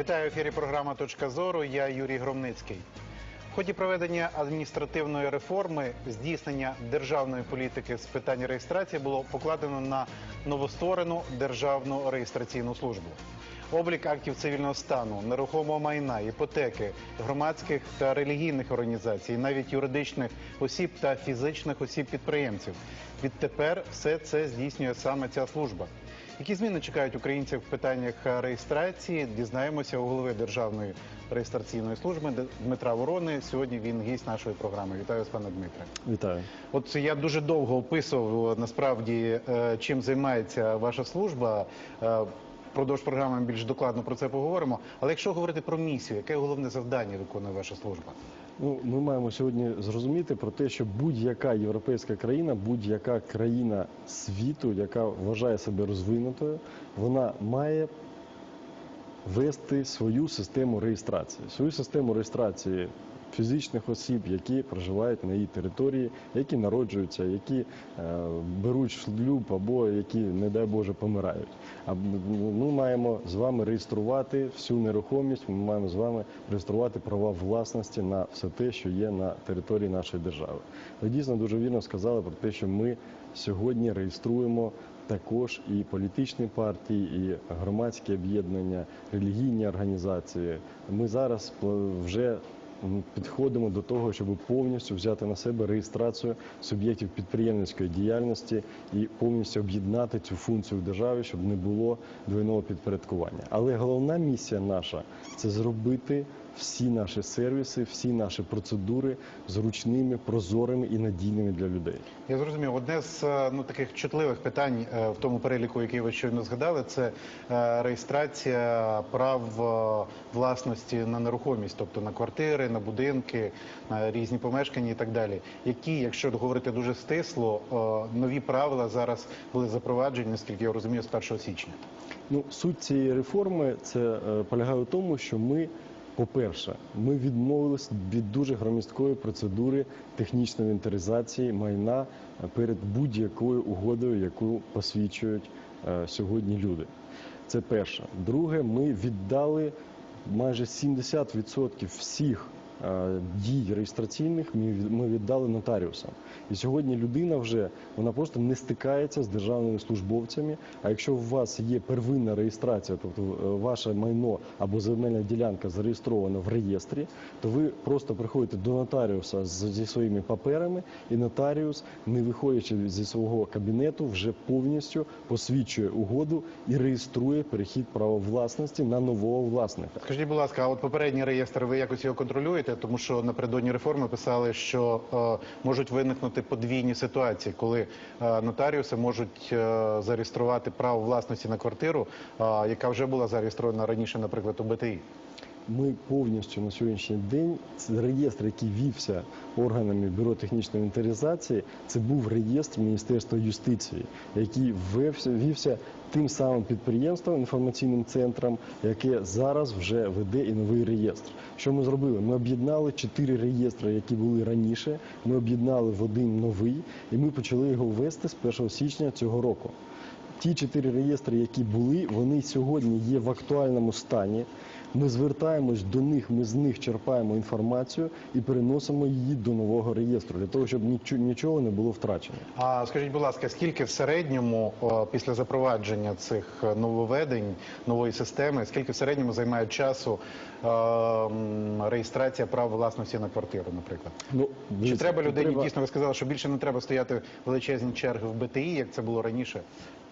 Вітаю ефірі програма Точка зору. Я Юрій Громницький. В ході проведення адміністративної реформи здійснення державної політики з питань реєстрації було покладено на новостворену державну реєстраційну службу. Облік актів цивільного стану, нерухомого майна, іпотеки, громадських та релігійних організацій, навіть юридичних осіб та фізичних осіб підприємців. Відтепер все це здійснює саме ця служба. Які зміни чекають українців в питаннях реєстрації? Дізнаємося у голови Державної реєстраційної служби Дмитра Ворони. Сьогодні він гість нашої програми. Вітаю вас, пане Дмитре. Вітаю. От я дуже довго описував насправді, е, чим займається ваша служба. Е, Продовж програми ми більш докладно про це поговоримо. Але якщо говорити про місію, яке головне завдання виконує ваша служба? Ну, ми маємо сьогодні зрозуміти про те, що будь-яка європейська країна, будь-яка країна світу, яка вважає себе розвинутою, вона має вести свою систему реєстрації. Свою систему реєстрації фізичних осіб, які проживають на її території, які народжуються, які е, беруть шлюб або які, не дай Боже, помирають. А ми маємо з вами реєструвати всю нерухомість. Ми маємо з вами реєструвати права власності на все те, що є на території нашої держави. Ви дійсно дуже вірно сказали про те, що ми сьогодні реєструємо. Також і політичні партії, і громадські об'єднання, релігійні організації. Ми зараз вже підходимо до того, щоб повністю взяти на себе реєстрацію суб'єктів підприємницької діяльності і повністю об'єднати цю функцію в державі, щоб не було двойного підпорядкування. Але головна місія наша це зробити всі наші сервіси, всі наші процедури зручними, прозорими і надійними для людей. Я зрозумів, одне з е, ну таких чутливих питань е, в тому переліку, який ви щойно згадали, це е, реєстрація прав власності на нерухомість, тобто на квартири, на будинки, на різні помешкання і так далі. Які, якщо говорити дуже стисло, нові правила зараз були запроваджені, наскільки я розумію, з 1 січня. Ну, суть цієї реформи це полягає у тому, що ми, по-перше, ми відмовились від дуже громісткої процедури технічної інвентаризації майна перед будь-якою угодою, яку посвідчують е, сьогодні люди. Це перше. Друге, ми віддали майже 70% всіх дій реєстраційних ми віддали нотаріусам. І сьогодні людина вже вона просто не стикається з державними службовцями. А якщо у вас є первинна реєстрація, тобто е, ваше майно або земельна ділянка зареєстрована в реєстрі, то ви просто приходите до нотаріуса зі своїми паперами, і нотаріус, не виходячи зі свого кабінету, вже повністю посвідчує угоду і реєструє перехід права власності на нового власника. Скажіть, будь ласка, а от попередній реєстр ви якось його контролюєте? Тому що напередодні реформи писали, що е, можуть виникнути подвійні ситуації, коли е, нотаріуси можуть е, зареєструвати право власності на квартиру, яка вже була зареєстрована раніше, наприклад, у БТІ. Ми повністю на сьогоднішній день реєстр, який вівся органами бюро технічної інвентаризації, це був реєстр Міністерства юстиції, який вівся тим самим підприємством, інформаційним центром, яке зараз вже веде і новий реєстр. Що ми зробили? Ми об'єднали чотири реєстри, які були раніше. Ми об'єднали в один новий, і ми почали його вести з 1 січня цього року. Ті чотири реєстри, які були, вони сьогодні є в актуальному стані. Ми звертаємось до них, ми з них черпаємо інформацію і переносимо її до нового реєстру для того, щоб нічого, не було втрачено. А скажіть, будь ласка, скільки в середньому після запровадження цих е, нововведень нової системи, скільки в середньому займає часу е, реєстрація прав власності на квартиру, наприклад? Ну, Чи треба людині треба- дійсно ви сказали, що більше не треба стояти величезні черги в БТІ, як це було раніше?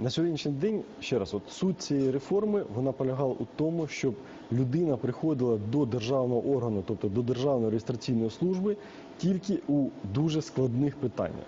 На сьогоднішній день, ще раз, от суть цієї реформи вона полягала у тому, щоб людина приходила до державного органу, тобто до державної реєстраційної служби, тільки у дуже складних питаннях.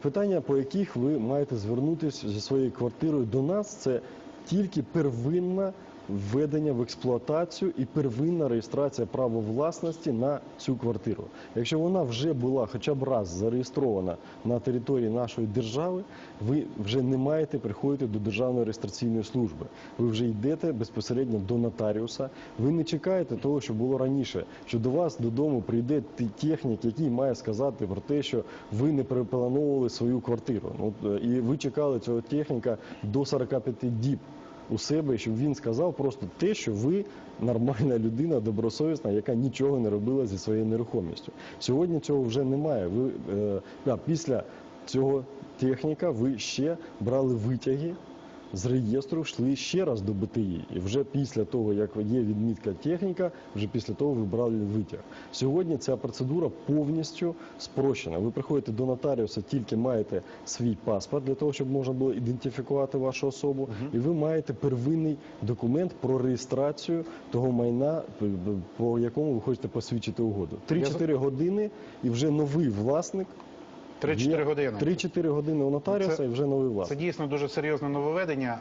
Питання, по яких ви маєте звернутися зі своєю квартирою до нас, це тільки первинна введення в експлуатацію і первинна реєстрація права власності на цю квартиру. Якщо вона вже була хоча б раз зареєстрована на території нашої держави, ви вже не маєте приходити до державної реєстраційної служби. Ви вже йдете безпосередньо до нотаріуса. Ви не чекаєте того, що було раніше, що до вас додому прийде технік, який має сказати про те, що ви не переплановували свою квартиру. Ну, е, і ви чекали цього техніка до 45 діб. У себе, щоб він сказав просто те, що ви нормальна людина, добросовісна, яка нічого не робила зі своєю нерухомістю. Сьогодні цього вже немає. Ви е, да, після цього техніка ви ще брали витяги. З реєстру йшли ще раз до БТІ. І вже після того, як є відмітка техніка, вже після того ви брали витяг. Сьогодні ця процедура повністю спрощена. Ви приходите до нотаріуса, тільки маєте свій паспорт для того, щоб можна було ідентифікувати вашу особу, і ви маєте первинний документ про реєстрацію того майна, по якому ви хочете посвідчити угоду. 3-4 години, і вже новий власник. 3-4 години. 3-4 години у нотаріуса, Це- і вже новий Це дійсно дуже серйозне нововведення,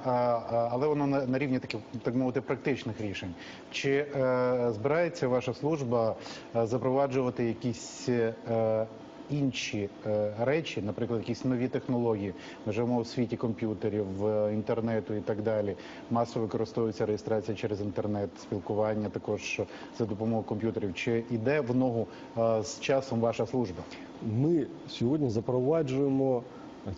але воно на, на рівні таких, так мовити, практичних рішень. Чи е, збирається ваша служба е, запроваджувати якісь е, інші е, речі, наприклад, якісь нові технології? Ми живемо у світі комп'ютерів, е, інтернету і так далі. Масово використовується реєстрація через інтернет, спілкування також за допомогою комп'ютерів. Чи йде в ногу е, з часом ваша служба? Ми сьогодні запроваджуємо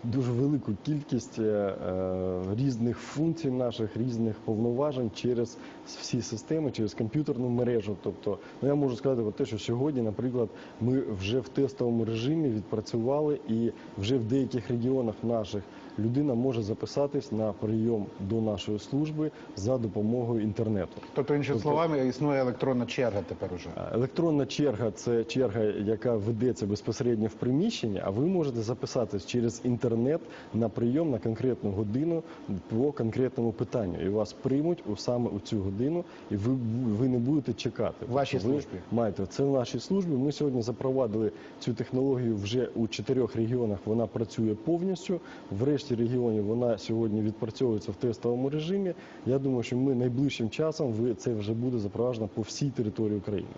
дуже велику кількість е, е, різних функцій наших, різних повноважень через всі системи, через комп'ютерну мережу. Тобто, ну я можу сказати про те, що сьогодні, наприклад, ми вже в тестовому режимі відпрацювали, і вже в деяких регіонах наших людина може записатись на прийом до нашої служби за допомогою інтернету. Тобто, іншими Тобто- словами, існує електронна черга тепер уже. Електронна черга це черга, яка ведеться безпосередньо в приміщенні, а ви можете записатись через інтернет на прийом на конкретну годину по конкретному питанню. І вас приймуть у саме у цю годину, і ви, ви не будете чекати. В вашій Тобто службі? Маєте це в нашій службі. Ми сьогодні запровадили цю технологію вже у чотирьох регіонах. Вона працює повністю. В решті регіонів вона сьогодні відпрацьовується в тестовому режимі. Я думаю, що ми найближчим часом це вже буде запроваджено по всій території України.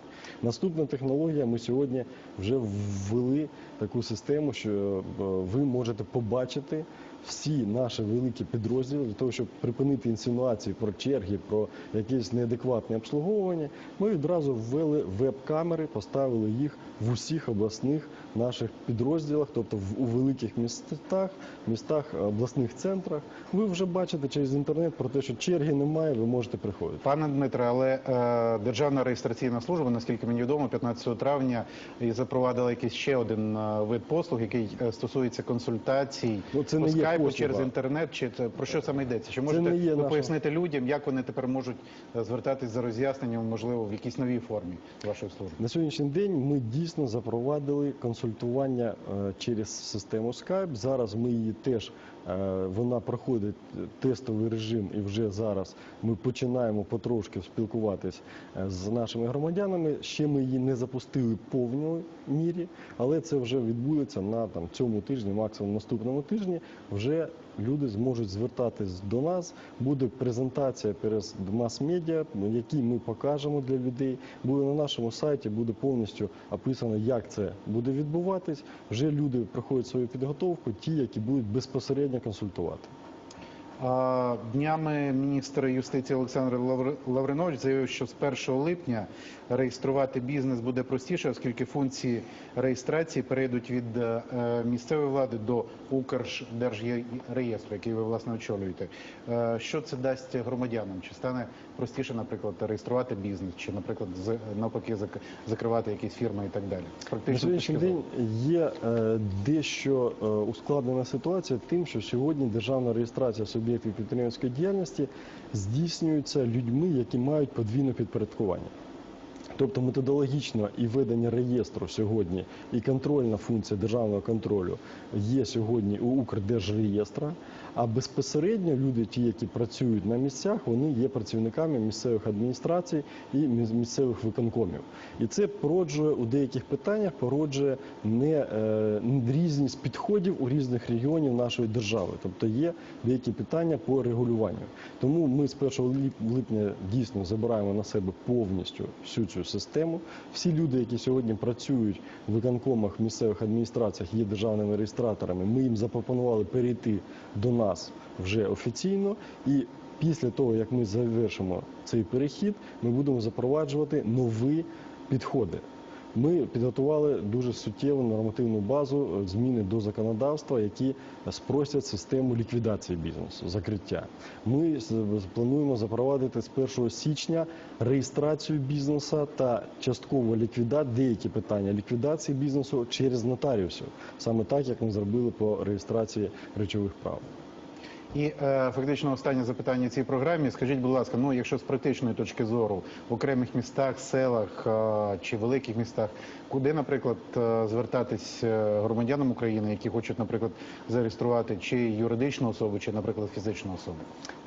Наступна технологія. Ми сьогодні вже ввели таку систему, що е, ви можете побачити всі наші великі підрозділи для того, щоб припинити інсинуації про черги, про якесь неадекватне обслуговування. Ми відразу ввели веб-камери, поставили їх в усіх обласних наших підрозділах, тобто в- у великих містах, містах, е, обласних центрах. Ви вже бачите через інтернет про те, що черги немає, ви можете приходити. Пане Дмитре, але е, Державна реєстраційна служба, наскільки мені відомо, 15 травня і запровадила якийсь ще один е, вид послуг, який е, стосується консультацій Ну, це по не скайпу послуга. через інтернет. Чи це про що саме йдеться? Чи можете ви наша- пояснити людям, як вони тепер можуть звертатись за роз'ясненням, можливо, в якійсь новій формі вашої служби? На сьогоднішній день ми дійсно запровадили консультування е, через систему Skype. Зараз ми її теж е, вона проходить тестовий режим, і вже зараз ми починаємо потрошки спілкуватись е, з нашими громадянами. Ще ми її не запустили в повній мірі, але це вже відбудеться на там цьому тижні, максимум наступному тижні. Вже люди зможуть звертатись до нас. Буде презентація перед мас-медіа, які ми покажемо для людей. Буде на нашому сайті, буде повністю описано, як це буде відбуватись. Вже люди проходять свою підготовку, ті, які будуть безпосередньо консультувати. Днями міністр юстиції Олександр Лавр- Лавринович заявив, що з 1 липня реєструвати бізнес буде простіше, оскільки функції реєстрації перейдуть від е, місцевої влади до Укрдержреєстру, який ви власне очолюєте. Е, Що це дасть громадянам? Чи стане простіше, наприклад, реєструвати бізнес, чи, наприклад, навпаки зак- закривати якісь фірми і так далі? На сьогоднішній день є е, дещо е, ускладнена ситуація тим, що сьогодні державна реєстрація суб'єктів підприємської діяльності здійснюється людьми, які мають подвійне підпорядкування. Тобто методологічно і ведення реєстру сьогодні, і контрольна функція державного контролю є сьогодні у Укрдержреєстра, а безпосередньо люди, ті, які працюють на місцях, вони є працівниками місцевих адміністрацій і місцевих виконкомів. І це породжує у деяких питаннях породжує не е, різність підходів у різних регіонів нашої держави. Тобто є деякі питання по регулюванню. Тому ми з 1 лип- липня дійсно забираємо на себе повністю всю цю систему. Всі люди, які сьогодні працюють в виконкомах місцевих адміністраціях, є державними реєстраторами. Ми їм запропонували перейти до нас вже офіційно і. Після того, як ми завершимо цей перехід, ми будемо запроваджувати нові підходи. Ми підготували дуже суттєву нормативну базу е, зміни до законодавства, які спростять систему ліквідації бізнесу, закриття. Ми плануємо запровадити з 1 січня реєстрацію бізнесу та частково ліквідат деякі питання ліквідації бізнесу через нотаріусів, саме так як ми зробили по реєстрації речових прав. І е, фактично останнє запитання цій програмі. Скажіть, будь ласка, ну якщо з практичної точки зору в окремих містах, селах е, чи великих містах, куди, наприклад, е, звертатись е, громадянам України, які хочуть, наприклад, зареєструвати чи юридичну особу, чи, наприклад, фізичну особу?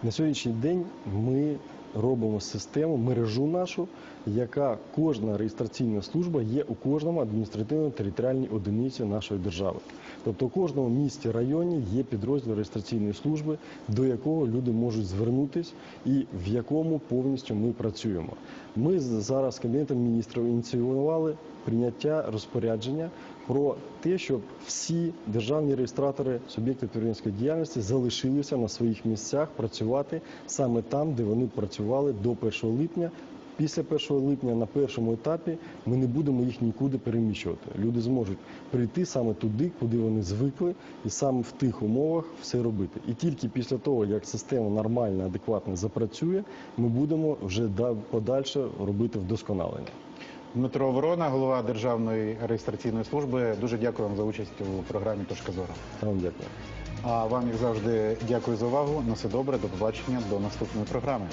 На сьогоднішній день ми робимо систему, мережу нашу, яка кожна реєстраційна служба є у кожному адміністративно-територіальній одиниці нашої держави. Тобто у кожному місті районі є підрозділ реєстраційної служби, до якого люди можуть звернутися і в якому повністю ми працюємо. Ми зараз з кабінетом міністрів ініціювали прийняття розпорядження про те, щоб всі державні реєстратори суб'єктів підприємницької діяльності залишилися на своїх місцях працювати саме там, де вони працювали до 1 липня. Після 1 липня на першому етапі ми не будемо їх нікуди переміщувати. Люди зможуть прийти саме туди, куди вони звикли, і саме в тих умовах все робити. І тільки після того, як система нормально, адекватно запрацює, ми будемо вже подальше робити вдосконалення. Дмитро Ворона, голова Державної реєстраційної служби. Дуже дякую вам за участь у програмі Точка зору. Вам дякую. А вам, як завжди, дякую за увагу. На все добре, до побачення, до наступної програми.